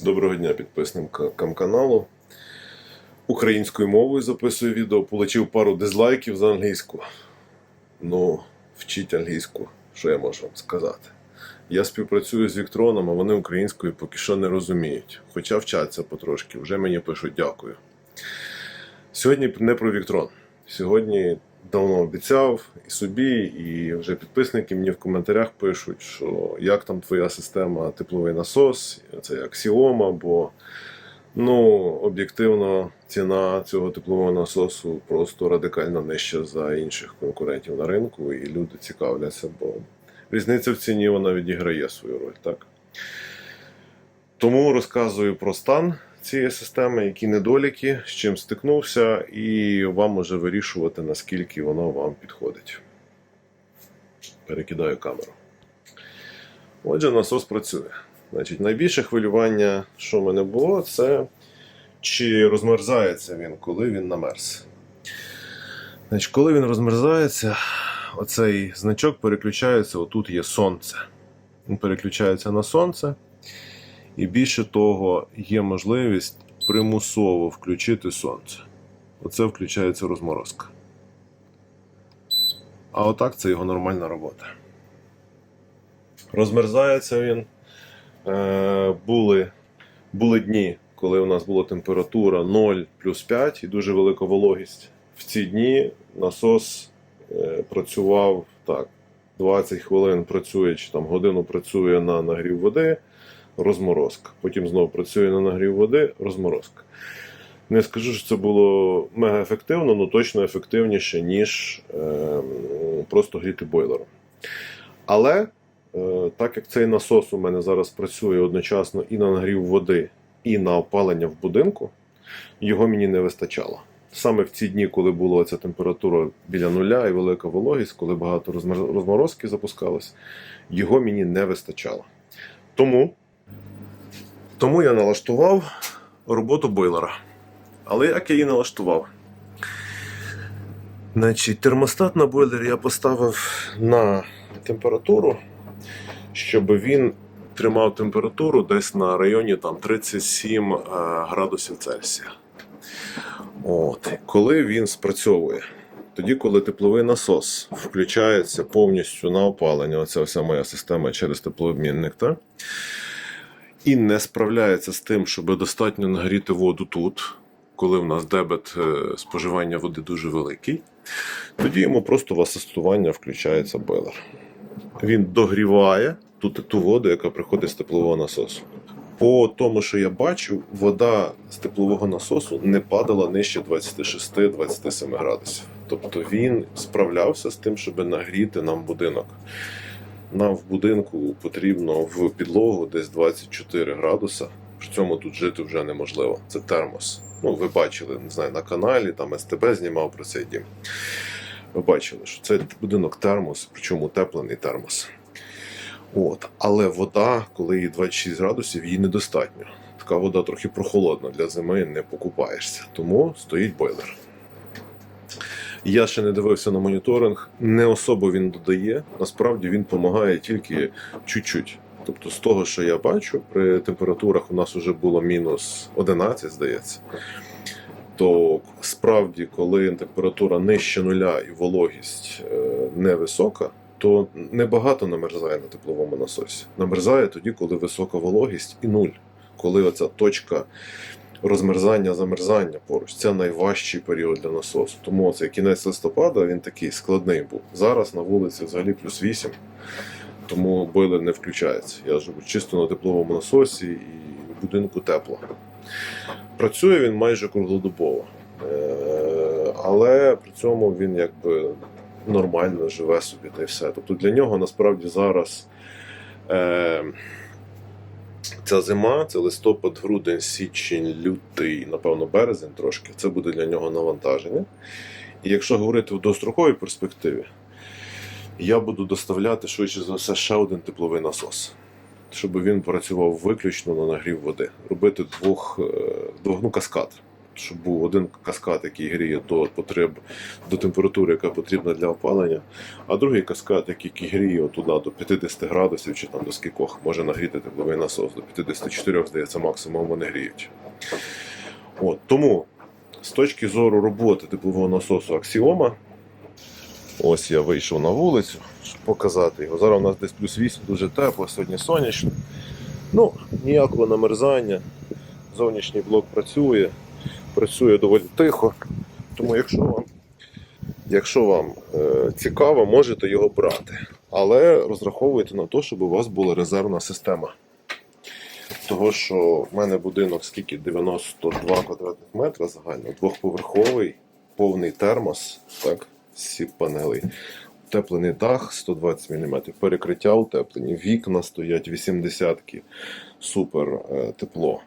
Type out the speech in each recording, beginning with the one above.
Доброго дня підписникам каналу. Українською мовою записую відео, получив пару дизлайків за англійську. Ну, вчіть англійську, що я можу вам сказати. Я співпрацюю з Віктроном, а вони українською поки що не розуміють. Хоча вчаться потрошки, вже мені пишуть дякую. Сьогодні не про Віктрон. Сьогодні давно обіцяв і собі, і вже підписники мені в коментарях пишуть, що як там твоя система тепловий насос, це аксіома, бо ну, об'єктивно ціна цього теплового насосу просто радикально нижча за інших конкурентів на ринку, і люди цікавляться, бо різниця в ціні вона відіграє свою роль. Так? Тому розказую про стан цієї системи, які недоліки, з чим стикнувся, і вам може вирішувати, наскільки воно вам підходить. Перекидаю камеру. Отже, насос працює. Значить, найбільше хвилювання, що в мене було, це чи розмерзається він, коли він намерз. Значить, коли він розмерзається, оцей значок переключається, отут є сонце. Він переключається на сонце. І більше того, є можливість примусово включити сонце. Оце включається розморозка. А отак це його нормальна робота. Розмерзається він. Е, були, були дні, коли у нас була температура 0 плюс 5 і дуже велика вологість. В ці дні насос е, працював так. 20 хвилин працює, чи там годину працює на нагрів води, розморозка. Потім знову працює на нагрів води, розморозка. Не скажу, що це було мега ефективно, але точно ефективніше, ніж е, просто гріти бойлером. Але е, так як цей насос у мене зараз працює одночасно і на нагрів води, і на опалення в будинку, його мені не вистачало. Саме в ці дні, коли була ця температура біля нуля і велика вологість, коли багато розморозки запускалось, його мені не вистачало. Тому, тому я налаштував роботу бойлера. Але як я її налаштував? Значить, термостат на бойлері я поставив на температуру, щоб він тримав температуру десь на районі там, 37 е, градусів Цельсія. От. Коли він спрацьовує, тоді, коли тепловий насос включається повністю на опалення, оця вся моя система через теплообмінник, та? І не справляється з тим, щоб достатньо нагріти воду тут, коли в нас дебет е, споживання води дуже великий, тоді йому просто в асистування включається бойлер. Він догріває тут ту воду, яка приходить з теплового насосу. По тому, що я бачу, вода з теплового насосу не падала нижче 26-27 градусів. Тобто він справлявся з тим, щоб нагріти нам будинок. Нам в будинку потрібно в підлогу десь 24 градуса. При цьому тут жити вже неможливо. Це термос. Ну, ви бачили, не знаю, на каналі, там СТБ знімав про цей дім. Ви бачили, що це будинок термос, причому утеплений термос. От. Але вода, коли їй 26 градусів, їй недостатньо. Така вода трохи прохолодна для зими, не покупаєшся. Тому стоїть бойлер. Я ще не дивився на моніторинг. Не особо він додає. Насправді він допомагає тільки чуть-чуть. Тобто, з того, що я бачу, при температурах у нас вже було мінус 11, здається. То справді, коли температура нижче нуля і вологість е, невисока, то небагато намерзає на тепловому насосі. Намерзає тоді, коли висока вологість і нуль. Коли оця точка розмерзання, замерзання поруч, це найважчий період для насосу. Тому цей кінець листопада він такий складний був. Зараз на вулиці взагалі плюс 8, тому бойлер не включається. Я живу чисто на тепловому насосі і в будинку тепло. Працює він майже круглодобово. Е, Але при цьому він якби нормально живе собі та й все. Тобто для нього насправді зараз е, ця зима, це листопад, грудень, січень, лютий, напевно, березень трошки. Це буде для нього навантаження. І якщо говорити в достроковій перспективі, я буду доставляти швидше за все ще один тепловий насос. Щоб він працював виключно на нагрів води, робити двох, е, двох ну, каскад. Щоб був один каскад, який гріє до потреб до температури, яка потрібна для опалення, а другий каскад, який гріє туди до 50 градусів чи там до скількох, може нагріти тепловий насос. До 54, здається, максимум вони гріють. От, тому з точки зору роботи теплового насосу Аксіома, ось я вийшов на вулицю, щоб показати його. Зараз у нас десь плюс 8, дуже тепло, сьогодні сонячно. Ну, ніякого намерзання. Зовнішній блок працює, працює доволі тихо. Тому якщо вам, якщо вам е, цікаво, можете його брати. Але розраховуйте на те, щоб у вас була резервна система. Того, що в мене будинок скільки 92 квадратних метра загально, двохповерховий, повний термос, так, з сіп панелей. Утеплений дах 120 мм, перекриття утеплені, вікна стоять 80-ки, супер е, тепло.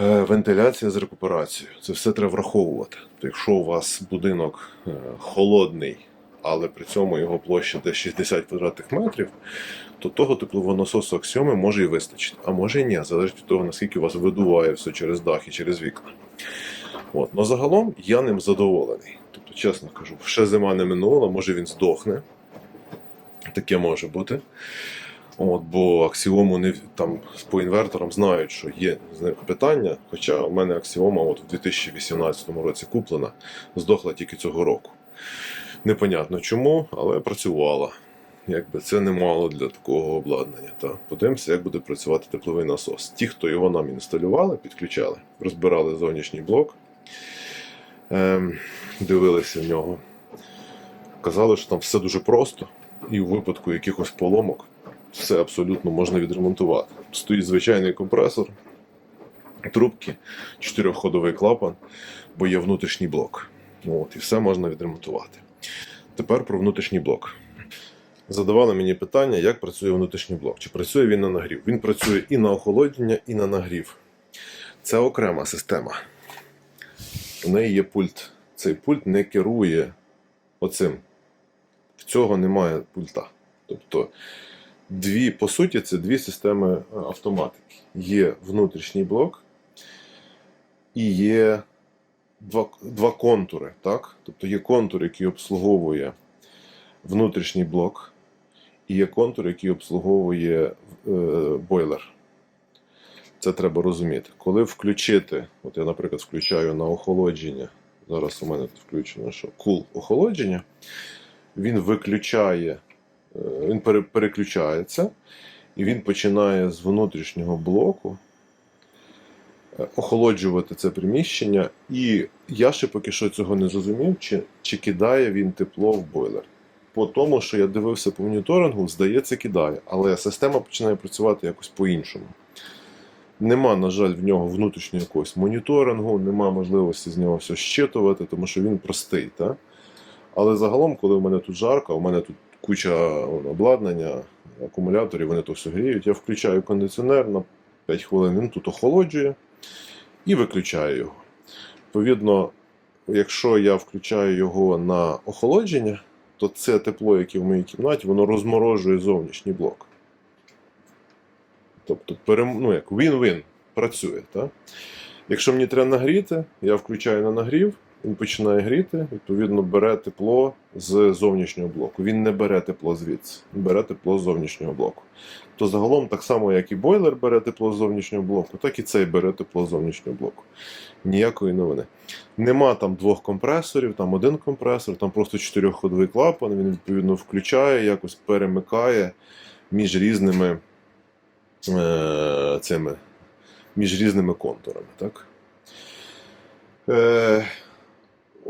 Е, Вентиляція з рекуперацією. Це все треба враховувати. Тобто, якщо у вас будинок е, холодний, але при цьому його площа десь 60 квадратних метрів, то того теплового насосу аксіоми може і вистачити. А може і ні, залежить від того, наскільки у вас видуває все через дах і через вікна. От. Но загалом я ним задоволений. Тобто, чесно кажу, ще зима не минула, може він здохне. Таке може бути. От, бо аксіому не там по інверторам знають, що є з них питання. Хоча у мене аксіома от в 2018 році куплена, здохла тільки цього року. Непонятно чому, але працювала. Якби це немало для такого обладнання. Та подивимося, як буде працювати тепловий насос. Ті, хто його нам інсталювали, підключали, розбирали зовнішній блок, ем, дивилися в нього. Казали, що там все дуже просто, і у випадку якихось поломок все абсолютно можна відремонтувати. Стоїть звичайний компресор, трубки, чотирьохходовий клапан, бо є внутрішній блок. От, і все можна відремонтувати. Тепер про внутрішній блок. Задавали мені питання, як працює внутрішній блок. Чи працює він на нагрів? Він працює і на охолодження, і на нагрів. Це окрема система. У неї є пульт. Цей пульт не керує оцим. В цього немає пульта. Тобто, дві, по суті, це дві системи е, автоматики. Є внутрішній блок і є два, два контури. Так? Тобто є контур, який обслуговує внутрішній блок, і є контур, який обслуговує е, бойлер. Це треба розуміти. Коли включити, от я, наприклад, включаю на охолодження. Зараз у мене тут включено, що кул охолодження, він виключає, він переключається, і він починає з внутрішнього блоку е, охолоджувати це приміщення. І я ще поки що цього не зрозумів, чи, чи кидає він тепло в бойлер. По тому, що я дивився по моніторингу, здається, кидає, але система починає працювати якось по-іншому. Нема, на жаль, в нього внутрішнього якогось моніторингу, нема можливості з нього все щитувати, тому що він простий. Та? Але загалом, коли в мене тут жарко, у мене тут куча обладнання, акумуляторів, вони то все гріють, я включаю кондиціонер на 5 хвилин, він тут охолоджує і виключаю його. Відповідно, якщо я включаю його на охолодження, то це тепло, яке в моїй кімнаті, воно розморожує зовнішній блок. Тобто, ну, як win-win працює. Так? Якщо мені треба нагріти, я включаю на нагрів, він починає гріти, відповідно, бере тепло з зовнішнього блоку. Він не бере тепло звідси, він бере тепло з зовнішнього блоку. То загалом, так само, як і бойлер бере тепло з зовнішнього блоку, так і цей бере тепло з зовнішнього блоку. Ніякої новини. Нема там двох компресорів, там один компресор, там просто чотирьохходовий клапан, він відповідно включає, якось перемикає між різними е, цими між різними контурами. Так? Е,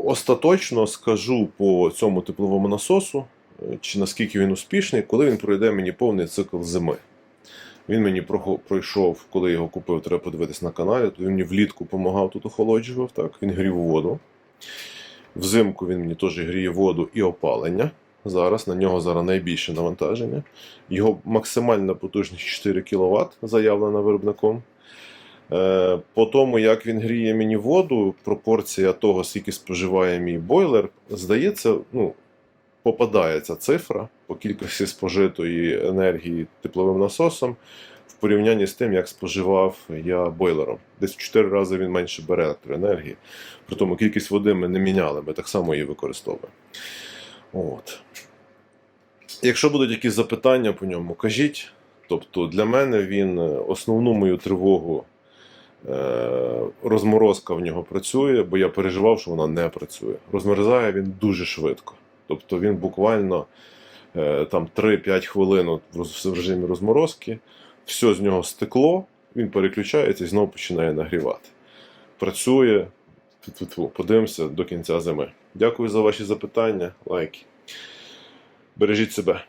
остаточно скажу по цьому тепловому насосу, е, чи наскільки він успішний, коли він пройде мені повний цикл зими. Він мені пройшов, коли я його купив, треба подивитись на каналі, то він мені влітку допомагав тут охолоджував, так? він грів воду. Взимку він мені теж гріє воду і опалення. Зараз на нього зараз найбільше навантаження. Його максимальна потужність 4 кВт заявлена виробником. Е, По тому, як він гріє мені воду, пропорція того, скільки споживає мій бойлер, здається, ну, попадається цифра по кількості спожитої енергії тепловим насосом в порівнянні з тим, як споживав я бойлером. Десь в 4 рази він менше бере електроенергії. При тому кількість води ми не міняли, ми так само її використовуємо. От. Якщо будуть якісь запитання по ньому, кажіть. Тобто для мене він е, основну мою тривогу розморозка в нього працює, бо я переживав, що вона не працює. Розмерзає він дуже швидко. Тобто він буквально е, там 3-5 хвилин в режимі розморозки, все з нього стекло, він переключається і знову починає нагрівати. Працює. Подивимося до кінця зими. Дякую за ваші запитання, лайки. Бережіть себе.